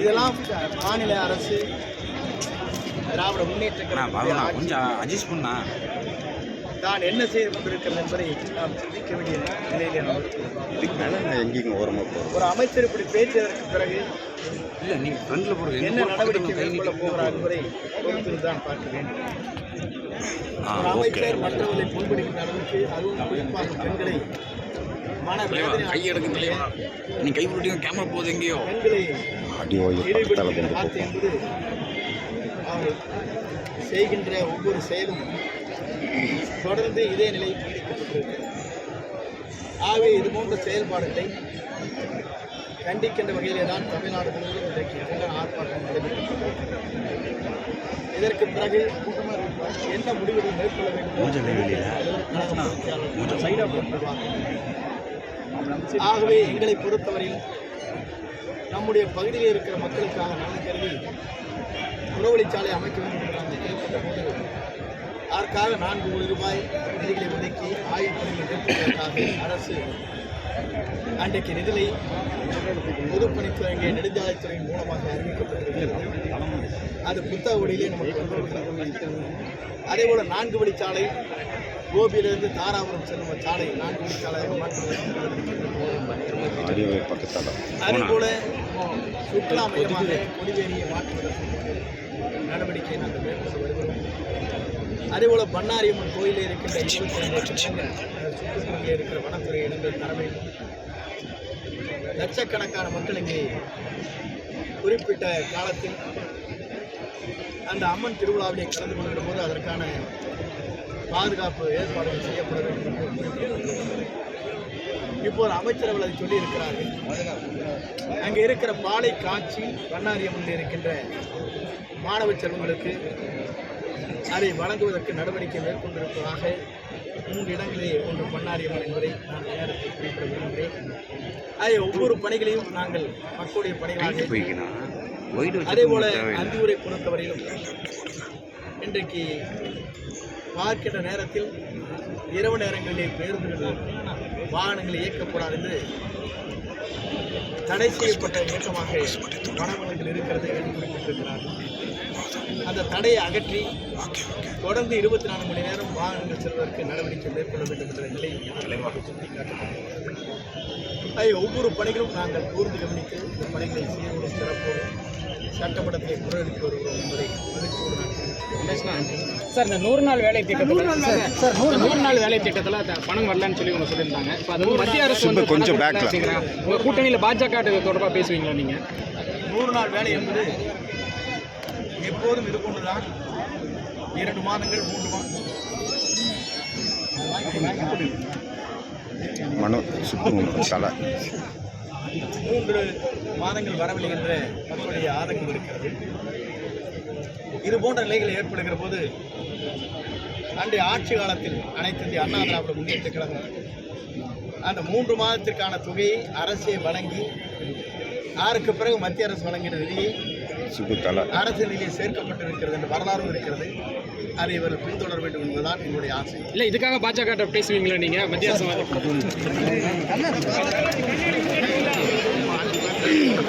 இதெல்லாம் மாநில அரசு திராவிட முன்னேற்ற கொஞ்சம் அட்ஜஸ்ட் பண்ணா. தான் என்ன செய்து கொண்டிருக்கிறது என்பதை நாம் சிந்திக்க வேண்டிய நிலையிலே நாம். இதுக்கு மேலே எங்கேயும் ஓரமாக போகிறோம் ஒரு அமைச்சர் இப்படி பேசியதற்கு பிறகு இல்லை நீங்கள் ஃப்ரண்டில் போடுறது என்ன நடவடிக்கை மேற்கொள்ள போகிறார் என்பதை பொறுத்திருந்தான் பார்க்க வேண்டும். ஆ ஒரு ஓகே அமைச்சர் மற்றவர்களை புண்படுகின்ற அளவுக்கு அதுவும் குறிப்பாக பெண்களை கை எடுக்க தலைவா. நீ கை விட்டீங்க கேமரா போகுது எங்கேயோ. ஓய்வு பக்கத்தால் கொண்டு போகும் செய்கின்ற ஒவ்வொரு செயலும் தொடர்ந்து இதே நிலையில் நீடிக்கப்பட்டிருக்கிறது. ஆகவே இது போன்ற செயல்பாடுகளை கண்டிக்கின்ற வகையிலே தான் தமிழ்நாடு முழுவதும் இன்றைக்கு கண்டன ஆர்ப்பாட்டம் நடைபெற்றது இதற்கு பிறகு என்ன முடிவுகள் மேற்கொள்ள வேண்டும்? ஆகவே எங்களை பொறுத்தவரையில் நம்முடைய பகுதியில் இருக்கிற மக்களுக்காக நலன் கருதி புறவழிச்சாலை அமைக்க வேண்டும் என்று நாங்கள் கேட்கின்ற போது அதற்காக நான்கு கோடி ரூபாய் நிதிகளை ஒதுக்கி ஆய்வு பணிகள் மேற்கொள்வதற்காக அரசு அன்றைக்கு நிதிலை பொதுப்பணித்துறை நெடுஞ்சாலைத்துறையின் மூலமாக அறிவிக்கப்பட்டிருக்கிறது. அது புத்தக வழியிலே நமக்கு வந்திருக்கிறது. அதே போல நான்கு வழிச்சாலை கோபியிலிருந்து தாராபுரம் செல்லும் சாலை நான்கு அடி ஓய்வு பக்கத்தால். அதே போல சுற்றுலா மையமாக கொடிவேரியை மாற்றுவதற்கு நடவடிக்கை நாங்கள் மேற்கொண்டு வருகிறோம். அதே போல பண்ணாரியம்மன் கோயிலில் இருக்கின்ற சுற்றுப்புறங்களில் இருக்கிற வனத்துறை இடங்கள் தர வேண்டும் லட்சக்கணக்கான மக்கள் இங்கே குறிப்பிட்ட காலத்தில் அந்த அம்மன் திருவிழாவிலே கலந்து கொள்கிற போது அதற்கான பாதுகாப்பு ஏற்பாடுகள் செய்யப்பட வேண்டும். இப்போ ஒரு இப்போது அமைச்சர் அதை சொல்லியிருக்கிறார்கள். அங்கே இருக்கிற பாலை காட்சி பண்ணாரியம்மனில் இருக்கின்ற மாணவ செல்வங்களுக்கு அதை வழங்குவதற்கு நடவடிக்கை மேற்கொண்டிருப்பதாக மூன்று இடங்களிலே ஒன்று பண்ணாரியம்மன் என்பதை நான் நேரத்தை குறிப்பிட விரும்புகிறேன். ஆகிய ஒவ்வொரு பணிகளையும் நாங்கள் மக்களுடைய பணிகளாக போய்க்கணும் ஒயிட் அதே வச்சு போல தேவையில்லை. அந்தியூரை பொறுத்தவரையிலும் இன்றைக்கு பார்க்கின்ற நேரத்தில் இரவு நேரங்களிலே பேருந்துகள் வாகனங்கள் இயக்கப்படாது என்று தடை செய்யப்பட்ட இயக்கமாக வனவனங்கள் இருக்கிறது என்று குறிப்பிட்டிருக்கிறார்கள் அந்த தடையை அகற்றி தொடர்ந்து இருபத்தி நான்கு மணி நேரம் வாகனங்கள் செல்வதற்கு நடவடிக்கை மேற்கொள்ள வேண்டும் என்ற நிலை தலைவாக சுட்டிக்காட்டப்பட்டிருக்கிறது ஆகிய ஒவ்வொரு பணிகளும் நாங்கள் கூர்ந்து கவனித்து இந்த பணிகளை சீரோடு சிறப்போடு சட்டமன்றத்தை முறையெடுத்து வருகிறோம் என்பதை சார் இந்த நூறு நாள் வேலை திட்டத்தில் சார் நூறு நூறு நாள் வேலை திட்டத்தில் பணம் வரலன்னு சொல்லி ஒன்று சொல்லியிருந்தாங்க. இப்போ அது வந்து மத்திய அரசு வந்து கொஞ்சம். உங்க கூட்டணியில் பாஜக தொடர்பாக பேசுவீங்களா நீங்கள் நூறு நாள் வேலை என்பது எப்போதும் இது கொண்டுதான் இரண்டு மாதங்கள் மூன்று மாதம் மனோ தலை. மூன்று மாதங்கள் வரவில்லை என்ற மக்களுடைய ஆதங்கம் இருக்கிறது. இது போன்ற நிலைகள் ஏற்படுகிற போது அன்றைய ஆட்சி காலத்தில் அனைத்து அண்ணா திராவிட முன்னேற்ற கழகம் அந்த மூன்று மாதத்திற்கான தொகையை அரசே வழங்கி அதற்கு பிறகு மத்திய அரசு வழங்கின நிதியை அரசு நிதியில் சேர்க்கப்பட்டிருக்கிறது என்ற வரலாறும் இருக்கிறது. அதை இவர்கள் பின்தொடர வேண்டும் என்பதுதான் என்னுடைய ஆசை. இல்லை இதுக்காக பாஜக பேசுவீங்களா நீங்கள் மத்திய அரசு